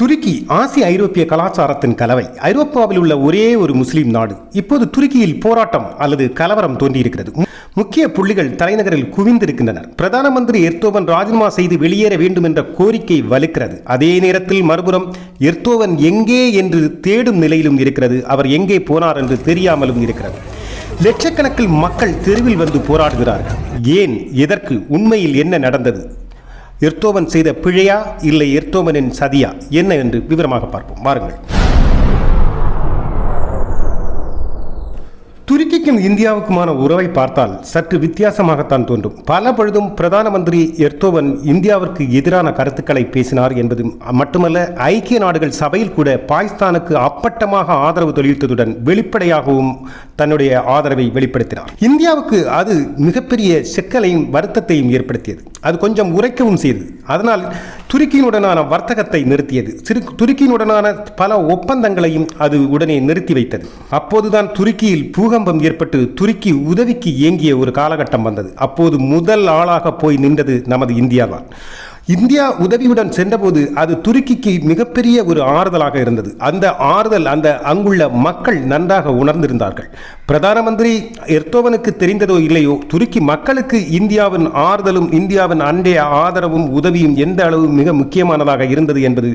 துருக்கி ஆசிய ஐரோப்பிய கலாச்சாரத்தின் கலவை. ஐரோப்பாவில் உள்ள ஒரே ஒரு முஸ்லீம் நாடு. இப்போது துருக்கியில் போராட்டம் அல்லது கலவரம் தோன்றியிருக்கிறது. முக்கிய புள்ளிகள் தலைநகரில் குவிந்திருக்கின்றனர். பிரதான மந்திரி எர்தோவன் ராஜினாமா செய்து வெளியேற வேண்டும் என்ற கோரிக்கை வலுக்கிறது. அதே நேரத்தில் மறுபுறம் எர்தோவன் எங்கே என்று தேடும் நிலையிலும் இருக்கிறது. அவர் எங்கே போனார் என்று தெரியாமலும் இருக்கிறது. லட்சக்கணக்கில் மக்கள் தெருவில் வந்து போராடுகிறார்கள். ஏன்? எதற்கு? உண்மையில் என்ன நடந்தது? எர்த்தோவன் செய்த பிழையா இல்லை எர்த்தோவனின் சதியா? என்ன என்று விவரமாக பார்ப்போம். வாருங்கள். துருக்கிக்கும் இந்தியாவுக்குமான உறவை பார்த்தால் சற்று வித்தியாசமாகத்தான் தோன்றும். பல பொழுதும் பிரதான மந்திரி எர்தோவன் இந்தியாவிற்கு எதிரான கருத்துக்களை பேசினார் என்பது மட்டுமல்ல ஐக்கிய நாடுகள் சபையில் கூட பாகிஸ்தானுக்கு அப்பட்டமாக ஆதரவு தெரிவித்ததுடன் வெளிப்படையாகவும் தன்னுடைய ஆதரவை வெளிப்படுத்தினார். இந்தியாவுக்கு அது மிகப்பெரிய சிக்கலையும் வருத்தத்தையும் ஏற்படுத்தியது. அது கொஞ்சம் உரைக்கவும் செய்தது அதனால் துருக்கியினுடனான வர்த்தகத்தை நிறுத்தியது. சிறு துருக்கியினுடனான பல ஒப்பந்தங்களையும் அது உடனே நிறுத்தி வைத்தது. அப்போதுதான் துருக்கியில் பூகம்பம் ஏற்பட்டு துருக்கி உதவிக்கு ஏங்கிய ஒரு காலகட்டம் வந்தது. அப்போது முதல் ஆளாக போய் நின்றது நமது இந்தியாதான். இந்தியா உதவியுடன் சென்றபோது அது துருக்கிக்கு மிகப்பெரிய ஒரு ஆறுதலாக இருந்தது. அந்த ஆறுதல் அந்த அங்குள்ள மக்கள் நன்றாக உணர்ந்திருந்தார்கள். பிரதான மந்திரி எர்தோவனுக்கு தெரிந்ததோ இல்லையோ துருக்கி மக்களுக்கு இந்தியாவின் ஆறுதலும் இந்தியாவின் அண்டைய ஆதரவும் உதவியும் எந்த அளவு மிக முக்கியமானதாக இருந்தது என்பது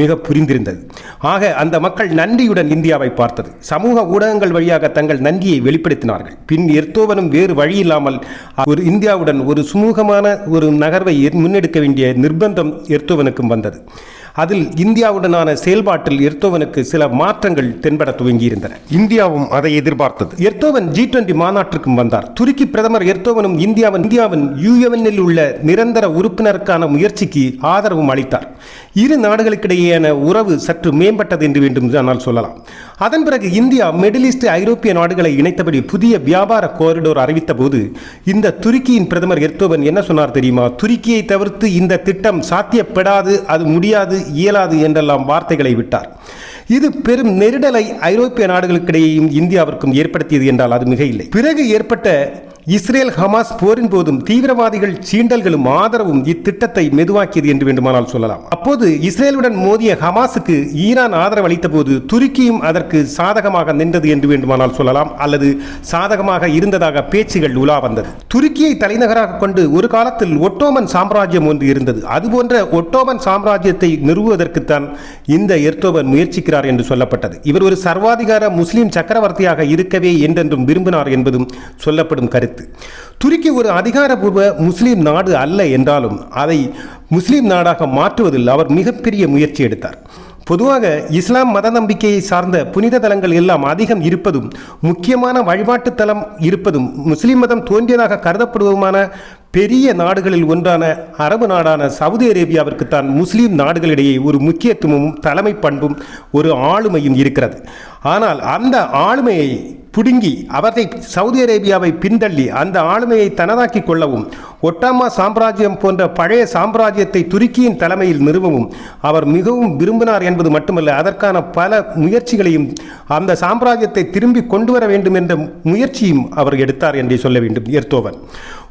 மிக புரிந்திருந்தது. ஆக அந்த மக்கள் நன்றியுடன் இந்தியாவை பார்த்தது. சமூக ஊடகங்கள் வழியாக தங்கள் நன்றியை வெளிப்படுத்தினார்கள். பின் எர்தோவனும் வேறு வழியில்லாமல் ஒரு இந்தியாவுடன் ஒரு சுமூகமான ஒரு நகர்வை முன்னெடுக்க வேண்டிய நிர்பந்தம் எர்தோவனுக்கும் வந்தது. அதில் இந்தியாவுடனான செயல்பாட்டில் எர்தோவனுக்கு சில மாற்றங்கள் தென்பட துவங்கியிருந்தன. இந்தியாவும் அதை எதிர்பார்த்தது. எர்தோவன் ஜி டுவெண்டி மாநாட்டிற்கும் வந்தார். துருக்கி பிரதமர் எர்தோவனும் இந்தியாவின் இந்தியாவின் யூஎனில் உள்ள நிரந்தர உறுப்பினருக்கான முயற்சிக்கு ஆதரவும் அளித்தார். இரு நாடுகளுக்கிடையேயான உறவு சற்று மேம்பட்டது என்று வேண்டும் ஆனால் சொல்லலாம். அதன் பிறகு இந்தியா மிடில் ஈஸ்ட் ஐரோப்பிய நாடுகளை இணைத்தபடி புதிய வியாபார கோரிடோர் அறிவித்த போது இந்த துருக்கியின் பிரதமர் எர்தோவன் என்ன சொன்னார் தெரியுமா? துருக்கியை தவிர்த்து இந்த திட்டம் சாத்தியப்படாது அது முடியாது இயலாது என்றெல்லாம் வார்த்தைகளை விட்டார். இது பெரும் நெருடலை ஐரோப்பிய நாடுகளுக்கிடையேயும் இந்தியாவிற்கும் ஏற்படுத்தியது என்றால் அது மிக இல்லை பிறகு ஏற்பட்ட இஸ்ரேல் ஹமாஸ் போரின் போதும் தீவிரவாதிகள் சீண்டல்களும் ஆதரவும் இத்திட்டத்தை மெதுவாக்கியது என்று வேண்டுமானால் சொல்லலாம். அப்போது இஸ்ரேலுடன் மோதிய ஹமாஸுக்கு ஈரான் ஆதரவு அளித்த போது துருக்கியும் அதற்கு சாதகமாக நின்றது என்று வேண்டுமானால் சொல்லலாம். அல்லது சாதகமாக இருந்ததாக பேச்சுகள் உலா வந்தது. துருக்கியை தலைநகராக கொண்டு ஒரு காலத்தில் ஒட்டோமன் சாம்ராஜ்யம் ஒன்று இருந்தது. அதுபோன்ற ஒட்டோமன் சாம்ராஜ்யத்தை நிறுவுவதற்குத்தான் இந்த எர்தோவன் முயற்சிக்கிறார் என்று சொல்லப்பட்டது. இவர் ஒரு சர்வாதிகார முஸ்லிம் சக்கரவர்த்தியாக இருக்கவே என்றென்றும் விரும்பினார் என்பதும் சொல்லப்படும் கருத்து. துருக்கி ஒரு அதிகாரபூர்வ முஸ்லீம் நாடு அல்ல என்றாலும் அதை முஸ்லீம் நாடாக மாற்றுவதில் அவர் மிகப்பெரிய முயற்சி எடுத்தார். பொதுவாக இஸ்லாம் மத நம்பிக்கையை சார்ந்த புனித தலங்கள் எல்லாம் அதிகம் இருப்பதும் முக்கியமான வழிபாட்டு தலம் இருப்பதும் முஸ்லிம் மதம் தோன்றியதாக கருதப்படுவதுமான பெரிய நாடுகளில் ஒன்றான அரபு நாடான சவுதி அரேபியாவிற்கு தான் முஸ்லீம் நாடுகளிடையே ஒரு முக்கியத்துவமும் தலைமை பண்பும் ஒரு ஆளுமையும் இருக்கிறது. ஆனால் அந்த ஆளுமையை புடுங்கி அவரை சவுதி அரேபியாவை பின்தள்ளி அந்த ஆளுமையை தனதாக்கி கொள்ளவும் ஒட்டாமா சாம்ராஜ்யம் போன்ற பழைய சாம்ராஜ்யத்தை துருக்கியின் தலைமையில் நிறுவவும் அவர் மிகவும் விரும்பினார் என்பது மட்டுமல்ல அதற்கான பல முயற்சிகளையும் அந்த சாம்ராஜ்யத்தை திரும்பி கொண்டு வர வேண்டும் என்ற முயற்சியும் அவர் எடுத்தார் என்றே சொல்ல வேண்டும். எர்தோவன்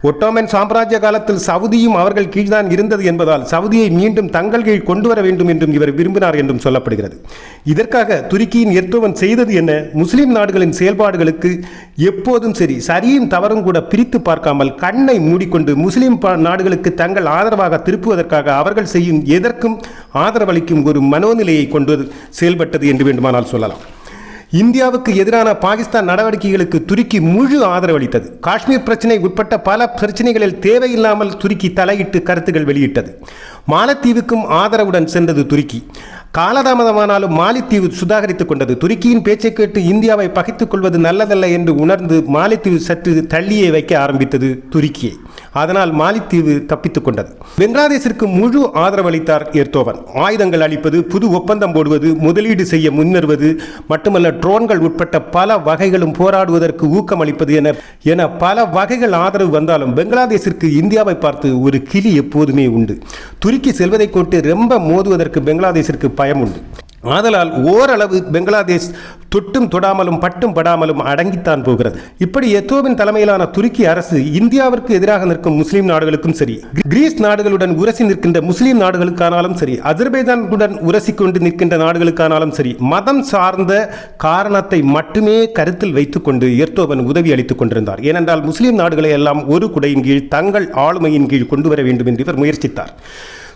ஒட்டோமன் சாம்ராஜ்ய காலத்தில் சவுதியும் அவர்கள் கீழ்தான் இருந்தது என்பதால் சவுதியை மீண்டும் தங்கள் கீழ் கொண்டு வர வேண்டும் என்றும் இவர் விரும்பினார் என்றும் சொல்லப்படுகிறது. இதற்காக துருக்கியின் எர்தோவன் செய்தது என்ன? முஸ்லிம் நாடுகளின் செயல்பாடுகளுக்கு எப்போதும் சரி சரியும் தவறும் கூட பிரித்து பார்க்காமல் கண்ணை மூடிக்கொண்டு முஸ்லிம் பா- நாடுகளுக்கு தங்கள் ஆதரவாக திருப்புவதற்காக அவர்கள் செய்யும் எதற்கும் ஆதரவளிக்கும் ஒரு மனோநிலையை கொண்டு செயல்பட்டது என்று வேண்டுமானால் சொல்லலாம். இந்தியாவுக்கு எதிரான பாகிஸ்தான் நடவடிக்கைகளுக்கு துருக்கி முழு ஆதரவளித்தது. காஷ்மீர் பிரச்சினை உட்பட்ட பல பிரச்சனைகளில் தேவையில்லாமல் துருக்கி தலையிட்டு கருத்துக்கள் வெளியிட்டது. மாலத்தீவுக்கும் ஆதரவுடன் சென்றது துருக்கி. காலதாமதமானாலும் மாலித்தீவு சுதாகரித்துக் கொண்டது. துருக்கியின் பேச்சை கேட்டு இந்தியாவை பகைத்துக் கொள்வது நல்லதல்ல என்று உணர்ந்து மாலித்தீவு சற்று தள்ளியே வைக்க ஆரம்பித்தது துருக்கியை. அதனால் மாலித்தீவு தப்பித்துக் கொண்டது. பங்களாதேஷிற்கு முழு ஆதரவளித்தார் எர்தோவன் ஆயுதங்கள் அளிப்பது புது ஒப்பந்தம் போடுவது முதலீடு செய்ய முன்வருவது மட்டுமல்ல ட்ரோன்கள் உட்பட்ட பல வகைகளும் போராடுவதற்கு ஊக்கம் அளிப்பது என என பல வகைகள் ஆதரவு வந்தாலும் பெங்களாதேசிற்கு இந்தியாவை பார்த்து ஒரு கிளி எப்போதுமே உண்டு. துருக்கி செல்வதை கொண்டு ரொம்ப மோதுவதற்கு பெங்களாதேசிற்கு பயம் உண்டு ஆதலால் ஓரளவு பங்களாதேஷ் தொட்டும் தொடாமலும் பட்டும் படாமலும் அடங்கித்தான் போகிறது. இப்படி எத்தோவின் தலைமையிலான துருக்கி அரசு இந்தியாவிற்கு எதிராக நிற்கும் முஸ்லிம் நாடுகளுக்கும் சரி கிரீஸ் நாடுகளுடன் உரசி நிற்கின்ற முஸ்லீம் நாடுகளுக்கானாலும் சரி அஜர்பைஜானுடன் உரசி கொண்டு நிற்கின்ற நாடுகளுக்கானாலும் சரி மதம் சார்ந்த காரணத்தை மட்டுமே கருத்தில் வைத்துக்கொண்டு எர்தோவன் உதவி அளித்துக் கொண்டிருந்தார். ஏனென்றால் முஸ்லிம் நாடுகளை எல்லாம் ஒரு குடையின் கீழ் தங்கள் ஆளுமையின் கீழ் கொண்டு வர வேண்டும் என்று இவர் முயற்சித்தார்.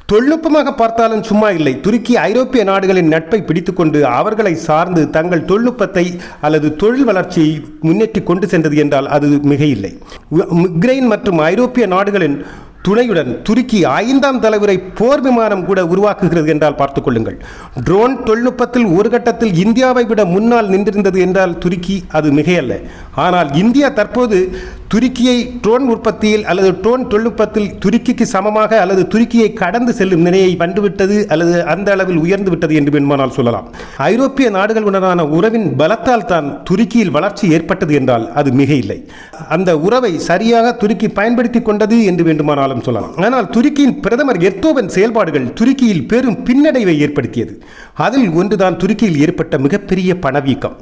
தொழில்நுட்பமாக பார்த்தாலும் சும்மா இல்லை. துருக்கி ஐரோப்பிய நாடுகளின் நட்பை பிடித்துக்கொண்டு அவர்களை சார்ந்து தங்கள் தொழில்நுட்பத்தை அல்லது தொழில் வளர்ச்சியை முன்னேற்றி கொண்டு சென்றது என்றால் அது மிக இல்லை உக்ரைன் மற்றும் ஐரோப்பிய நாடுகளின் துணையுடன் துருக்கி ஐந்தாம் தலைமுறை போர் விமானம் கூட உருவாக்குகிறது என்றால் பார்த்துக் கொள்ளுங்கள். ட்ரோன் தொழில்நுட்பத்தில் ஒரு கட்டத்தில் இந்தியாவை விட முன்னால் நின்றிருந்தது என்றால் துருக்கி அது மிகையல்ல. ஆனால் இந்தியா தற்போது துருக்கியை ட்ரோன் உற்பத்தியில் அல்லது ட்ரோன் தொழில்நுட்பத்தில் துருக்கிக்கு சமமாக அல்லது துருக்கியை கடந்து செல்லும் நிலையை வந்துவிட்டது அல்லது அந்த அளவில் உயர்ந்து விட்டது என்று வேண்டுமானால் சொல்லலாம். ஐரோப்பிய நாடுகளுடனான உறவின் பலத்தால் தான் துருக்கியில் வளர்ச்சி ஏற்பட்டது என்றால் அது மிக இல்லை அந்த உறவை சரியாக துருக்கி பயன்படுத்தி கொண்டது என்று வேண்டுமானாலும் சொல்லலாம். ஆனால் துருக்கியின் பிரதமர் எர்தோவன் செயல்பாடுகள் துருக்கியில் பெரும் பின்னடைவை ஏற்படுத்தியது. அதில் ஒன்றுதான் துருக்கியில் ஏற்பட்ட மிகப்பெரிய பணவீக்கம்.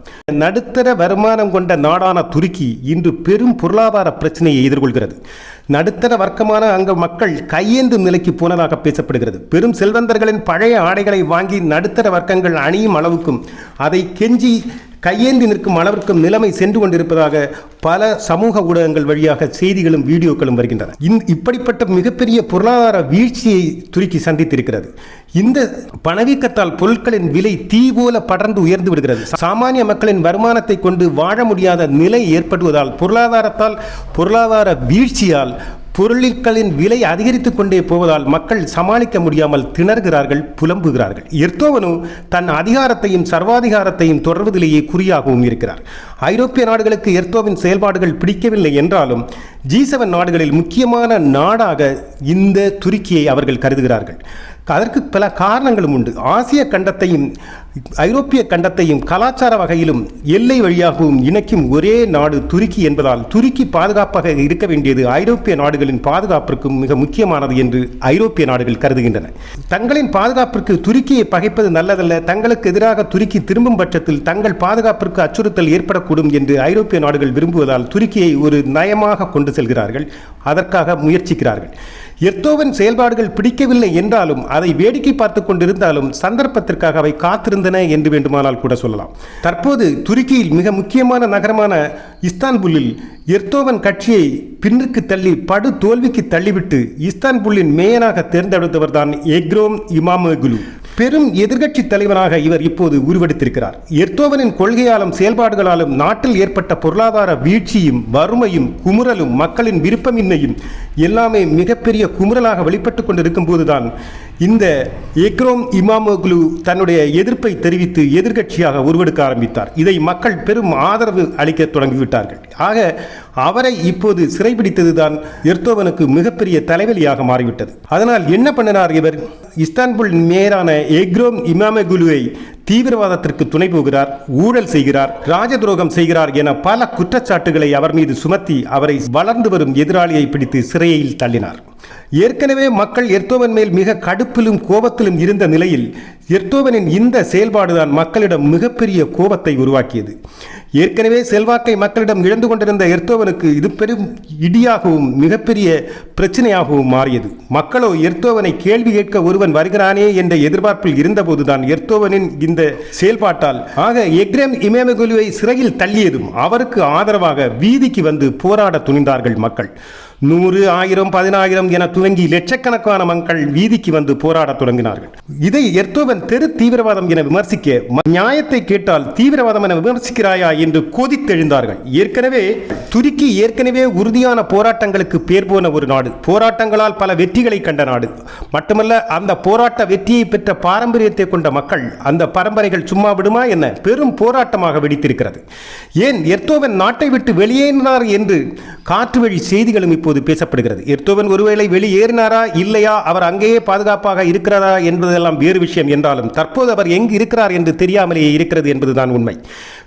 நடுத்தர வருமானம் கொண்ட நாடான துருக்கி இன்று பெரும் பொருளாதார பிரச்சனையை எதிர்கொள்கிறது. நடுத்தர வர்க்கமான அங்கு மக்கள் கையேந்தும் நிலைக்கு போனதாக பேசப்படுகிறது. பெரும் செல்வந்தர்களின் பழைய ஆடைகளை வாங்கி நடுத்தர வர்க்கங்கள் அணியும் அளவுக்கும் அதை கெஞ்சி கையேந்தி நிற்கும் அளவிற்கும் நிலைமை சென்று கொண்டிருப்பதாக பல சமூக ஊடகங்கள் வழியாக செய்திகளும் வீடியோக்களும் வருகின்றன. இந் இப்படிப்பட்ட மிகப்பெரிய பொருளாதார வீழ்ச்சியை துருக்கி சந்தித்திருக்கிறது. இந்த பணவீக்கத்தால் பொருட்களின் விலை தீ போல படர்ந்து உயர்ந்து விடுகிறது. சாமானிய மக்களின் வருமானத்தை கொண்டு வாழ முடியாத நிலை ஏற்படுவதால் பொருளாதாரத்தால் பொருளாதார வீழ்ச்சியால் பொருட்களின் விலை அதிகரித்துக் கொண்டே போவதால் மக்கள் சமாளிக்க முடியாமல் திணறுகிறார்கள் புலம்புகிறார்கள். எர்த்தோவனு தன் அதிகாரத்தையும் சர்வாதிகாரத்தையும் தொடர்வதிலேயே குறியாகவும் இருக்கிறார். ஐரோப்பிய நாடுகளுக்கு எர்தோவின் செயல்பாடுகள் பிடிக்கவில்லை என்றாலும் ஜி நாடுகளில் முக்கியமான நாடாக இந்த துருக்கியை அவர்கள் கருதுகிறார்கள். அதற்கு பல காரணங்களும் உண்டு. ஆசிய கண்டத்தையும் ஐரோப்பிய கண்டத்தையும் கலாச்சார வகையிலும் எல்லை வழியாகவும் இணைக்கும் ஒரே நாடு துருக்கி என்பதால் துருக்கி பாதுகாப்பாக இருக்க வேண்டியது ஐரோப்பிய நாடுகளின் பாதுகாப்பிற்கும் மிக முக்கியமானது என்று ஐரோப்பிய நாடுகள் கருதுகின்றன. தங்களின் பாதுகாப்பிற்கு துருக்கியை பகைப்பது நல்லதல்ல. தங்களுக்கு எதிராக துருக்கி திரும்பும் பட்சத்தில் தங்கள் பாதுகாப்பிற்கு அச்சுறுத்தல் ஏற்படக்கூடும் என்று ஐரோப்பிய நாடுகள் விரும்புவதால் துருக்கியை ஒரு நயமாக கொண்டு செல்கிறார்கள். அதற்காக முயற்சிக்கிறார்கள். எர்த்தோவன் செயல்பாடுகள் பிடிக்கவில்லை என்றாலும் அதை வேடிக்கை பார்த்து கொண்டிருந்தாலும் சந்தர்ப்பத்திற்காக அவை காத்திருந்தன என்று வேண்டுமானால் கூட சொல்லலாம். தற்போது துருக்கியில் மிக முக்கியமான நகரமான இஸ்தான்புல்லில் எர்த்தோவன் கட்சியை பின்னுக்கு தள்ளி படு தோல்விக்கு தள்ளிவிட்டு இஸ்தான்புல்லின் மேயனாக தேர்ந்தெடுத்தவர் தான் எக்ரோம் இமாமகுலு. பெரும் எதிர்க்கட்சி தலைவராக இவர் இப்போது உருவெடுத்திருக்கிறார். எர்தோவனின் கொள்கையாலும் செயல்பாடுகளாலும் நாட்டில் ஏற்பட்ட பொருளாதார வீழ்ச்சியும் வறுமையும் குமுறலும் மக்களின் விருப்பமின்மையும் எல்லாமே மிகப்பெரிய குமுறலாக வெளிப்பட்டு கொண்டிருக்கும் போதுதான் இந்த எக்ரோம் இமாமோக்லு தன்னுடைய எதிர்ப்பை தெரிவித்து எதிர்க்கட்சியாக உருவெடுக்க ஆரம்பித்தார். இதை மக்கள் பெரும் ஆதரவு அளிக்க தொடங்கிவிட்டார்கள். ஆக அவரை இப்போது சிறைபிடித்ததுதான் எர்தோவனுக்கு மிகப்பெரிய தலைவலியாக மாறிவிட்டது. அதனால் என்ன பண்ணினார் இவர்? இஸ்தான்புல் மேயரான எக்ரோம் இமாமகுலுவை தீவிரவாதத்திற்கு துணை போகிறார் ஊழல் செய்கிறார் ராஜ துரோகம் செய்கிறார் என பல குற்றச்சாட்டுகளை அவர் மீது சுமத்தி அவரை வளர்ந்து வரும் எதிராளியை பிடித்து சிறையில் தள்ளினார். ஏற்கனவே மக்கள் எர்த்தோவன் மேல் மிக கடுப்பிலும் கோபத்திலும் இருந்த நிலையில் எர்த்தோவனின் இந்த செயல்பாடுதான் மக்களிடம் மிகப்பெரிய கோபத்தை உருவாக்கியது. ஏற்கனவே செல்வாக்கை மக்களிடம் இழந்து கொண்டிருந்த எர்த்தோவனுக்கு இது பெரும் இடியாகவும் மிகப்பெரிய பிரச்சனையாகவும் மாறியது. மக்களோ எர்த்தோவனை கேள்வி கேட்க ஒருவன் வருகிறானே என்ற எதிர்பார்ப்பில் இருந்தபோதுதான் எர்த்தோவனின் இந்த செயல்பாட்டால் ஆக எக்ரேம் இமேமகுலுவை சிறையில் தள்ளியதும் அவருக்கு ஆதரவாக வீதிக்கு வந்து போராட துணிந்தார்கள் மக்கள். நூறு ஆயிரம் பதினாயிரம் என துவங்கி லட்சக்கணக்கான மக்கள் வீதிக்கு வந்து போராடத் தொடங்கினார்கள். இதை எர்த்தோவன் தெரு தீவிரவாதம் என விமர்சிக்க நியாயத்தை கேட்டால் தீவிரவாதம் என விமர்சிக்கிறாயா என்று கொதித்தெழுந்தார்கள். ஏற்கனவே துருக்கி ஏற்கனவே உறுதியான போராட்டங்களுக்கு பேர் போன ஒரு நாடு. போராட்டங்களால் பல வெற்றிகளை கண்ட நாடு. மட்டுமல்ல அந்த போராட்ட வெற்றியை பெற்ற பாரம்பரியத்தை கொண்ட மக்கள் அந்த பரம்பரைகள் சும்மா விடுமா என்ன பெரும் போராட்டமாக வெடித்திருக்கிறது. ஏன் எர்த்தோவன் நாட்டை விட்டு வெளியேறினார் என்று காற்று வழி செய்திகளும் இப்போது இப்போது பேசப்படுகிறது. எர்தோவன் ஒருவேளை வெளியேறினாரா இல்லையா அவர் அங்கேயே பாதுகாப்பாக இருக்கிறாரா என்பதெல்லாம் வேறு விஷயம் என்றாலும் தற்போது அவர் எங்கு இருக்கிறார் என்று தெரியாமலேயே இருக்கிறது என்பதுதான் உண்மை.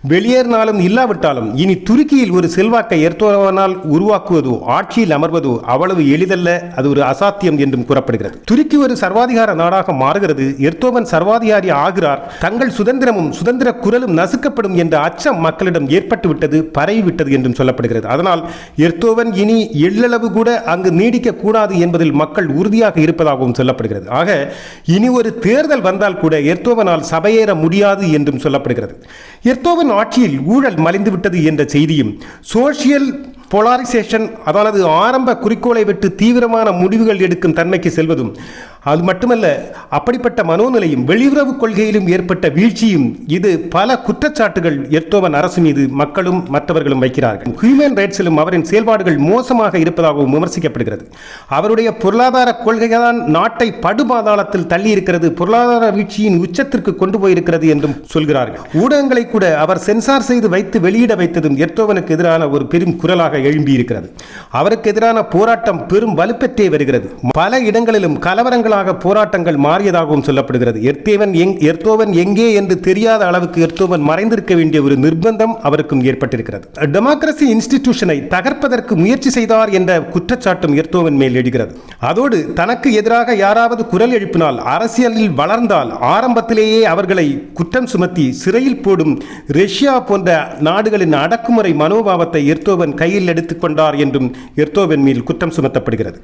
வெளியேறினாலும் இல்லாவிட்டாலும் இனி துருக்கியில் ஒரு செல்வாக்கை எர்தோவனால் உருவாக்குவதோ ஆட்சியில் அமர்வதோ அவ்வளவு எளிதல்ல. அது ஒரு அசாத்தியம் என்றும் கூறப்படுகிறது. துருக்கி ஒரு சர்வாதிகார நாடாக மாறுகிறது. எர்தோவன் சர்வாதிகாரி ஆகிறார். தங்கள் சுதந்திரமும் சுதந்திர குரலும் நசுக்கப்படும் என்ற அச்சம் மக்களிடம் ஏற்பட்டுவிட்டது பரவிவிட்டது என்றும் சொல்லப்படுகிறது. அதனால் எர்தோவன் இனி எள்ளளவு கூட அங்கு நீடிக்க கூடாது என்பதில் மக்கள் உறுதியாக இருப்பதாகவும் சொல்லப்படுகிறது. ஆக இனி ஒரு தேர்தல் வந்தால் கூட எர்தோவனால் சபையேற முடியாது என்றும் சொல்லப்படுகிறது. எர்தோவன் ஆட்சியில் ஊழல் மலிந்துவிட்டது என்ற செய்தியும் சோசியல் போலாரிசேஷன் அதாவது ஆரம்ப குறிக்கோளை விட்டு தீவிரமான முடிவுகள் எடுக்கும் தன்மைக்கு செல்வதும் அது மட்டுமல்ல அப்படிப்பட்ட மனோநிலையும் வெளியுறவு கொள்கையிலும் ஏற்பட்ட வீழ்ச்சியும் இது பல குற்றச்சாட்டுகள் எர்தோவன் அரசு மீது மக்களும் மற்றவர்களும் வைக்கிறார்கள். ஹியூமன் ரைட்ஸிலும் அவரின் செயல்பாடுகள் மோசமாக இருப்பதாகவும் விமர்சிக்கப்படுகிறது. அவருடைய பொருளாதார கொள்கைதான் நாட்டை படுபாதாளத்தில் தள்ளி இருக்கிறது பொருளாதார வீழ்ச்சியின் உச்சத்திற்கு கொண்டு போயிருக்கிறது என்றும் சொல்கிறார்கள். ஊடகங்களை கூட அவர் சென்சார் செய்து வைத்து வெளியிட வைத்ததும் எர்தோவனுக்கு எதிரான ஒரு பெரும் குரலாக எழும்பியிருக்கிறது. அவருக்கு எதிரான போராட்டம் பெரும் வலுப்பெற்றே வருகிறது. பல இடங்களிலும் கலவரங்கள் கலவரங்களாக போராட்டங்கள் மாறியதாகவும் சொல்லப்படுகிறது. எர்த்தேவன் எங் எர்த்தோவன் எங்கே என்று தெரியாத அளவுக்கு எர்த்தோவன் மறைந்திருக்க வேண்டிய ஒரு நிர்பந்தம் அவருக்கும் ஏற்பட்டிருக்கிறது. டெமோக்ரசி இன்ஸ்டிடியூஷனை தகர்ப்பதற்கு முயற்சி செய்தார் என்ற குற்றச்சாட்டும் எர்த்தோவன் மேல் எழுகிறது. அதோடு தனக்கு எதிராக யாராவது குரல் எழுப்பினால் அரசியலில் வளர்ந்தால் ஆரம்பத்திலேயே அவர்களை குற்றம் சுமத்தி சிறையில் போடும் ரஷ்யா போன்ற நாடுகளின் அடக்குமுறை மனோபாவத்தை எர்த்தோவன் கையில் எடுத்துக்கொண்டார் என்றும் எர்த்தோவன் மேல் குற்றம் சுமத்தப்படுகிறது.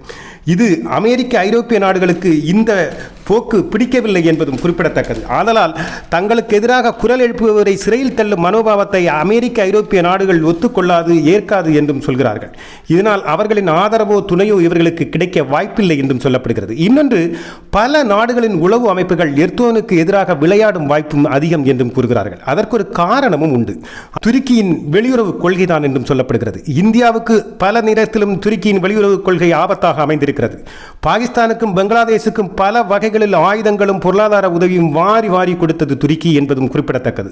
இது அமெரிக்க ஐரோப்பிய நாடுகளுக்கு இந்த போக்கு பிடிக்கவில்லை என்பதும் குறிப்பிடத்தக்கது. ஆதலால் தங்களுக்கு எதிராக குரல் எழுப்புபவரை சிறையில் தள்ளும் மனோபாவத்தை அமெரிக்க ஐரோப்பிய நாடுகள் ஒத்துக்கொள்ளாது ஏற்காது என்றும் சொல்கிறார்கள். இதனால் அவர்களின் ஆதரவோ துணையோ இவர்களுக்கு கிடைக்க வாய்ப்பில்லை என்றும் சொல்லப்படுகிறது. இன்னொன்று பல நாடுகளின் உளவு அமைப்புகள் எர்தோனுக்கு எதிராக விளையாடும் வாய்ப்பும் அதிகம் என்றும் கூறுகிறார்கள். அதற்கு ஒரு காரணமும் உண்டு. துருக்கியின் வெளியுறவு கொள்கைதான் என்றும் சொல்லப்படுகிறது. இந்தியாவுக்கு பல நேரத்திலும் துருக்கியின் வெளியுறவு கொள்கை ஆபத்தாக அமைந்திருக்கிறது. பாகிஸ்தானுக்கும் பங்களாதேஷ் பங்களாதேஷுக்கும் பல வகைகளில் ஆயுதங்களும் பொருளாதார உதவியும் வாரி வாரி கொடுத்தது துருக்கி என்பதும் குறிப்பிடத்தக்கது.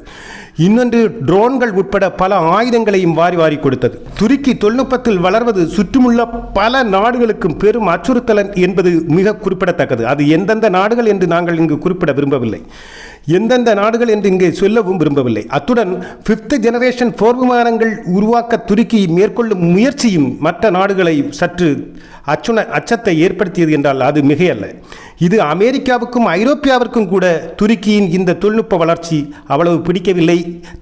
இன்னொன்று ட்ரோன்கள் உட்பட பல ஆயுதங்களையும் வாரி வாரி கொடுத்தது. துருக்கி தொழில்நுட்பத்தில் வளர்வது சுற்றுமுள்ள பல நாடுகளுக்கும் பெரும் அச்சுறுத்தல் என்பது மிக குறிப்பிடத்தக்கது. அது எந்தெந்த நாடுகள் என்று நாங்கள் இங்கு குறிப்பிட விரும்பவில்லை. எந்தெந்த நாடுகள் என்று இங்கே சொல்லவும் விரும்பவில்லை. அத்துடன் பிப்த் ஜெனரேஷன் போர் விமானங்கள் உருவாக்க துருக்கி மேற்கொள்ளும் முயற்சியும் மற்ற நாடுகளை சற்று அச்சுண அச்சத்தை ஏற்படுத்தியது என்றால் அது மிகையல்ல. இது அமெரிக்காவுக்கும் ஐரோப்பியாவிற்கும் கூட துருக்கியின் இந்த தொழில்நுட்ப வளர்ச்சி அவ்வளவு பிடிக்கவில்லை.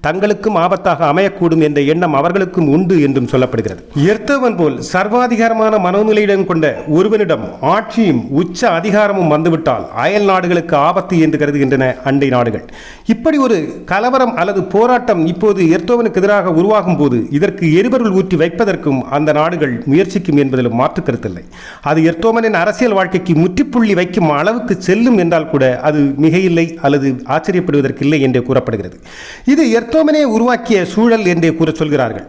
தங்களுக்கும் ஆபத்தாக அமையக்கூடும் என்ற எண்ணம் அவர்களுக்கும் உண்டு என்றும் சொல்லப்படுகிறது. எர்த்தவன் போல் சர்வாதிகாரமான மனோநிலையுடன் கொண்ட ஒருவனிடம் ஆட்சியும் உச்ச அதிகாரமும் வந்துவிட்டால் அயல் நாடுகளுக்கு ஆபத்து என்று கருதுகின்றன அண்டை நாடுகள். இப்படி ஒரு கலவரம் அல்லது போராட்டம் இப்போது எர்த்தோவனுக்கு எதிராக உருவாகும் போது இதற்கு எரிபொருள் ஊற்றி வைப்பதற்கும் அந்த நாடுகள் முயற்சிக்கும் என்பதிலும் மாற்று கருத்தில்லை. அது எர்த்தோமனின் அரசியல் வாழ்க்கைக்கு முற்றுப்புள்ளி வைக்கும் அளவுக்கு செல்லும் என்றால் கூட அது மிகையில்லை அல்லது ஆச்சரியப்படுவதற்கில்லை என்றே கூறப்படுகிறது. இது எர்த்தோமனே உருவாக்கிய சூழல் என்றே கூற சொல்கிறார்கள்.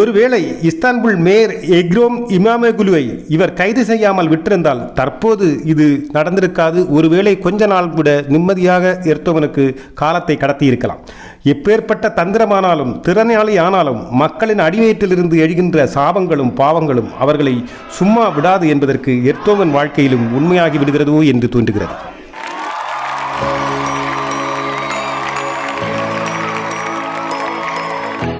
ஒருவேளை இஸ்தான்புல் மேயர் எக்ரோம் இமாமேகுலுவை இவர் கைது செய்யாமல் விட்டிருந்தால் தற்போது இது நடந்திருக்காது. ஒருவேளை கொஞ்ச நாள் கூட நிம்மதியாக எர்த்தோவனுக்கு காலத்தை கடத்தி இருக்கலாம் இப்பேற்பட்ட தந்திரமானாலும் திறனாளி ஆனாலும் மக்களின் அடிவயிற்றிலிருந்து எழுகின்ற சாபங்களும் பாவங்களும் அவர்களை சும்மா விடாது என்பதற்கு எர்த்தோவன் வாழ்க்கையிலும் உண்மையாகி விடுகிறதோ என்று தோன்றுகிறது.